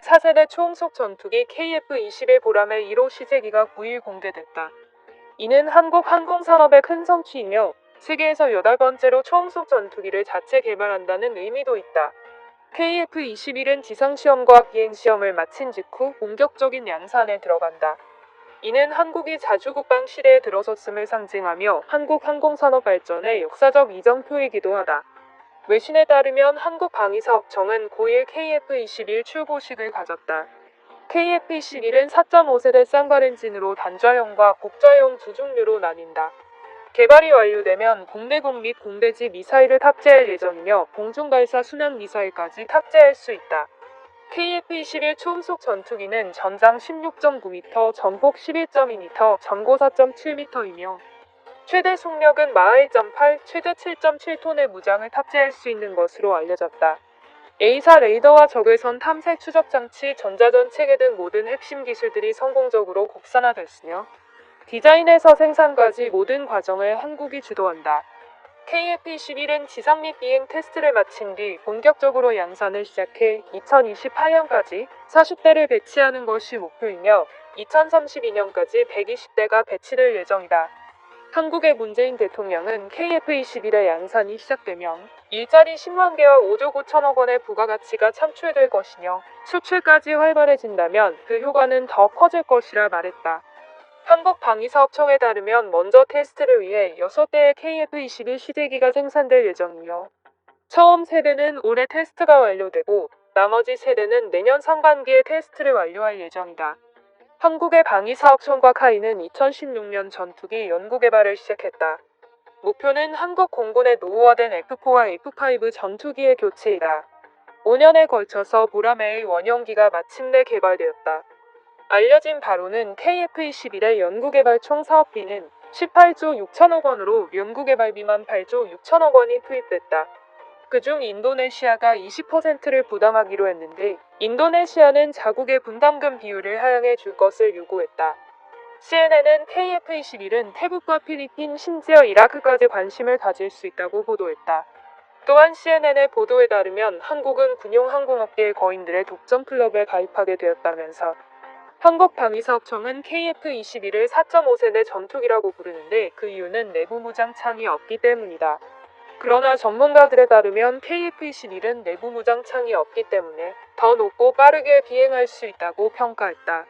4세대 초음속 전투기 KF-21 보람의 1호 시제기가 9일 공개됐다. 이는 한국 항공산업의 큰 성취이며 세계에서 8번째로 초음속 전투기를 자체 개발한다는 의미도 있다. KF-21은 지상시험과 비행시험을 마친 직후 본격적인 양산에 들어간다. 이는 한국이 자주국방 시대에 들어섰음을 상징하며 한국 항공산업 발전의 역사적 이정표이기도 하다. 외신에 따르면 한국방위사업청은 9일 KF-21 출고식을 가졌다. KF-21은 4.5세대 쌍발 엔진으로 단좌형과 복좌형 두 종류로 나뉜다. 개발이 완료되면 공대공 및 공대지 미사일을 탑재할 예정이며 공중발사 순항 미사일까지 탑재할 수 있다. KF-21 초음속 전투기는 전장 16.9m, 전폭 11.2m, 전고 4.7m이며 최대 속력은 마하 1.8, 최대 7.7톤의 무장을 탑재할 수 있는 것으로 알려졌다. A사 레이더와 적외선 탐색 추적 장치, 전자전 체계 등 모든 핵심 기술들이 성공적으로 국산화됐으며 디자인에서 생산까지 모든 과정을 한국이 주도한다. KF-21은 지상 및 비행 테스트를 마친 뒤 본격적으로 양산을 시작해 2028년까지 40대를 배치하는 것이 목표이며 2032년까지 120대가 배치될 예정이다. 한국의 문재인 대통령은 KF-21의 양산이 시작되면 일자리 10만 개와 5조 9천억 원의 부가가치가 창출될 것이며 수출까지 활발해진다면 그 효과는 더 커질 것이라 말했다. 한국방위사업청에 따르면 먼저 테스트를 위해 6대의 KF-21 시제기가 생산될 예정이며 처음 세대는 올해 테스트가 완료되고 나머지 세대는 내년 상반기에 테스트를 완료할 예정이다. 한국의 방위 사업청과 카이는 2016년 전투기 연구 개발을 시작했다. 목표는 한국 공군에 노후화된 F4와 F5 전투기의 교체이다. 5년에 걸쳐서 보라매의 원형기가 마침내 개발되었다. 알려진 바로는 KF-21의 연구개발 총 사업비는 18조 6천억 원으로 연구개발비만 8조 6천억 원이 투입됐다. 그중 인도네시아가 20%를 부담하기로 했는데 인도네시아는 자국의 분담금 비율을 하향해 줄 것을 요구했다. CNN은 KF-21은 태국과 필리핀 심지어 이라크까지 관심을 가질 수 있다고 보도했다. 또한 CNN의 보도에 따르면 한국은 군용 항공업계의 거인들의 독점 클럽에 가입하게 되었다면서 한국방위사업청은 KF-21을 4.5세대 전투기라고 부르는데 그 이유는 내부 무장창이 없기 때문이다. 그러나 전문가들에 따르면 KF-21은 내부 무장창이 없기 때문에 더 높고 빠르게 비행할 수 있다고 평가했다.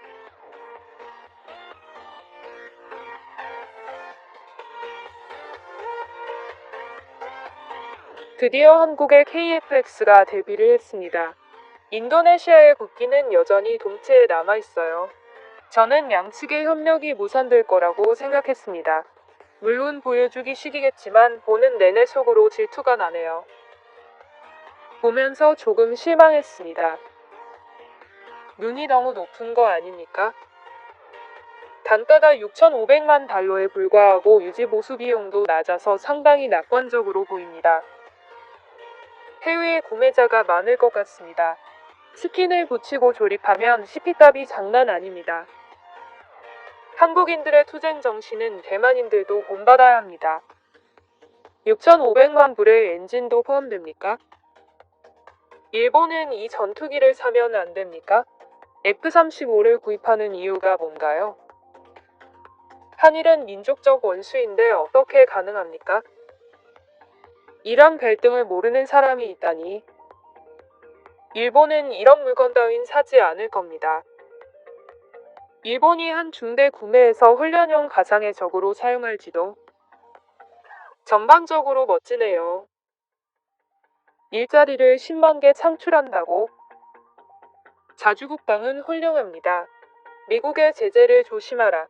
드디어 한국의 KF-X가 데뷔를 했습니다. 인도네시아의 국기는 여전히 동체에 남아 있어요. 저는 양측의 협력이 무산될 거라고 생각했습니다. 물론 보여주기 식이겠지만 보는 내내 속으로 질투가 나네요. 보면서 조금 실망했습니다. 눈이 너무 높은 거 아닙니까? 단가가 6,500만 달러에 불과하고 유지 보수 비용도 낮아서 상당히 낙관적으로 보입니다. 해외에 구매자가 많을 것 같습니다. 스킨을 붙이고 조립하면 CP값이 장난 아닙니다. 한국인들의 투쟁 정신은 대만인들도 본받아야 합니다. 6,500만 불의 엔진도 포함됩니까? 일본은 이 전투기를 사면 안 됩니까? F-35를 구입하는 이유가 뭔가요? 한일은 민족적 원수인데 어떻게 가능합니까? 이런 갈등을 모르는 사람이 있다니. 일본은 이런 물건 따윈 사지 않을 겁니다. 일본이 한 중대 구매에서 훈련용 가상의 적으로 사용할지도. 전반적으로 멋지네요. 일자리를 10만 개 창출한다고? 자주국방은 훌륭합니다. 미국의 제재를 조심하라.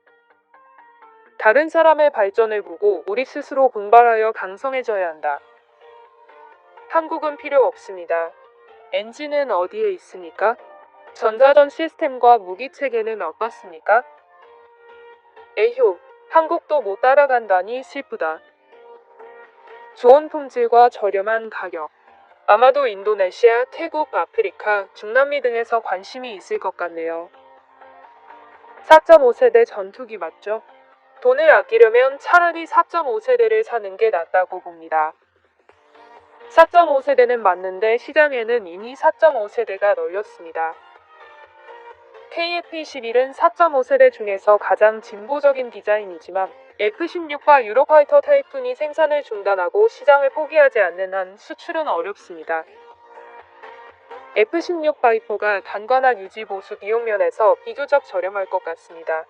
다른 사람의 발전을 보고 우리 스스로 분발하여 강성해져야 한다. 한국은 필요 없습니다. 엔진은 어디에 있습니까? 전자전 시스템과 무기 체계는 어떻습니까? 에휴, 한국도 못 따라간다니 슬프다. 좋은 품질과 저렴한 가격. 아마도 인도네시아, 태국, 아프리카, 중남미 등에서 관심이 있을 것 같네요. 4.5세대 전투기 맞죠? 돈을 아끼려면 차라리 4.5세대를 사는 게 낫다고 봅니다. 4.5세대는 맞는데 시장에는 이미 4.5세대가 널렸습니다. KF-21은 4.5세대 중에서 가장 진보적인 디자인이지만 F-16과 유로파이터 타이푼이 생산을 중단하고 시장을 포기하지 않는 한 수출은 어렵습니다. F-16 바이퍼가 단관화 유지 보수 비용 면에서 비교적 저렴할 것 같습니다.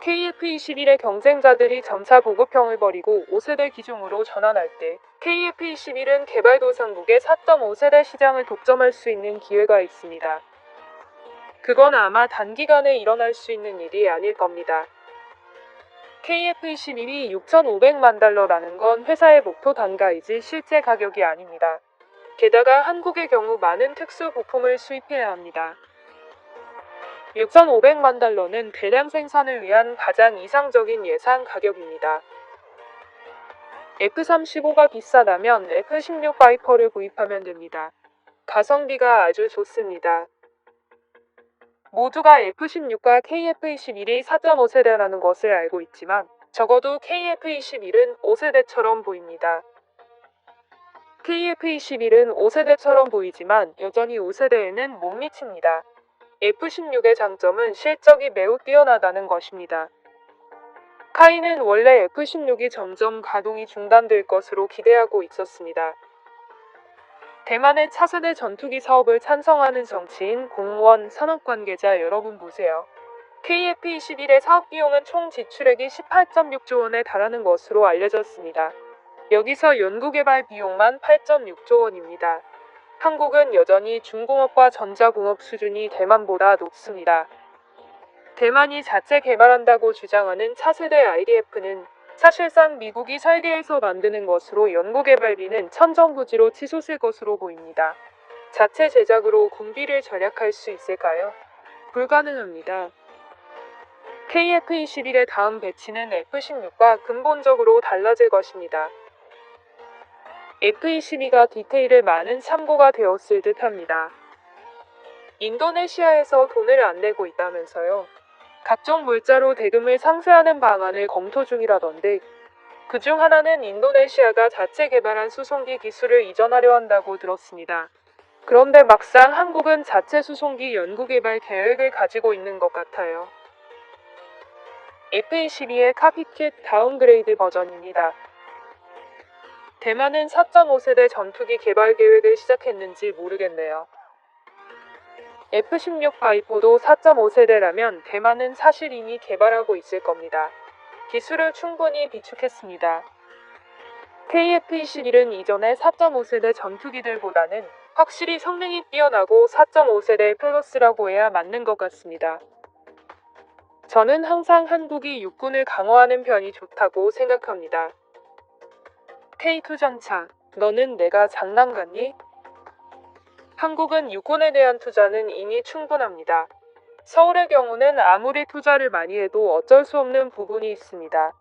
KF-21의 경쟁자들이 점차 보급형을 버리고 5세대 기종으로 전환할 때 KF-21은 개발도상국의 4.5세대 시장을 독점할 수 있는 기회가 있습니다. 그건 아마 단기간에 일어날 수 있는 일이 아닐 겁니다. KF-21이 6,500만 달러라는 건 회사의 목표 단가이지 실제 가격이 아닙니다. 게다가 한국의 경우 많은 특수 부품을 수입해야 합니다. 6,500만 달러는 대량 생산을 위한 가장 이상적인 예상 가격입니다. F-35가 비싸다면 F-16 바이퍼를 구입하면 됩니다. 가성비가 아주 좋습니다. 모두가 F-16과 KF-21이 4.5세대라는 것을 알고 있지만 적어도 KF-21은 5세대처럼 보입니다. KF-21은 5세대처럼 보이지만 여전히 5세대에는 못 미칩니다. F-16의 장점은 실적이 매우 뛰어나다는 것입니다. 카이는 원래 F-16이 점점 가동이 중단될 것으로 기대하고 있었습니다. 대만의 차세대 전투기 사업을 찬성하는 정치인, 공무원, 산업 관계자 여러분 보세요. KF-21의 사업 비용은 총 지출액이 18.6조 원에 달하는 것으로 알려졌습니다. 여기서 연구개발 비용만 8.6조 원입니다. 한국은 여전히 중공업과 전자공업 수준이 대만보다 높습니다. 대만이 자체 개발한다고 주장하는 차세대 IDF는 사실상 미국이 설계해서 만드는 것으로 연구개발비는 천정부지로 치솟을 것으로 보입니다. 자체 제작으로 군비를 절약할 수 있을까요? 불가능합니다. KF-21의 다음 배치는 F-16과 근본적으로 달라질 것입니다. F-22가 디테일을 많은 참고가 되었을 듯 합니다. 인도네시아에서 돈을 안 내고 있다면서요. 각종 물자로 대금을 상쇄하는 방안을 검토 중이라던데 그중 하나는 인도네시아가 자체 개발한 수송기 기술을 이전하려 한다고 들었습니다. 그런데 막상 한국은 자체 수송기 연구 개발 계획을 가지고 있는 것 같아요. F-22의 카피킷 다운그레이드 버전입니다. 대만은 4.5세대 전투기 개발 계획을 시작했는지 모르겠네요. F-16 바이포도 4.5세대라면 대만은 사실 이미 개발하고 있을 겁니다. 기술을 충분히 비축했습니다. KF-21은 이전의 4.5세대 전투기들보다는 확실히 성능이 뛰어나고 4.5세대 플러스라고 해야 맞는 것 같습니다. 저는 항상 한국이 육군을 강화하는 편이 좋다고 생각합니다. K2 전차, 너는 내가 장난 같니? 한국은 육군에 대한 투자는 이미 충분합니다. 서울의 경우는 아무리 투자를 많이 해도 어쩔 수 없는 부분이 있습니다.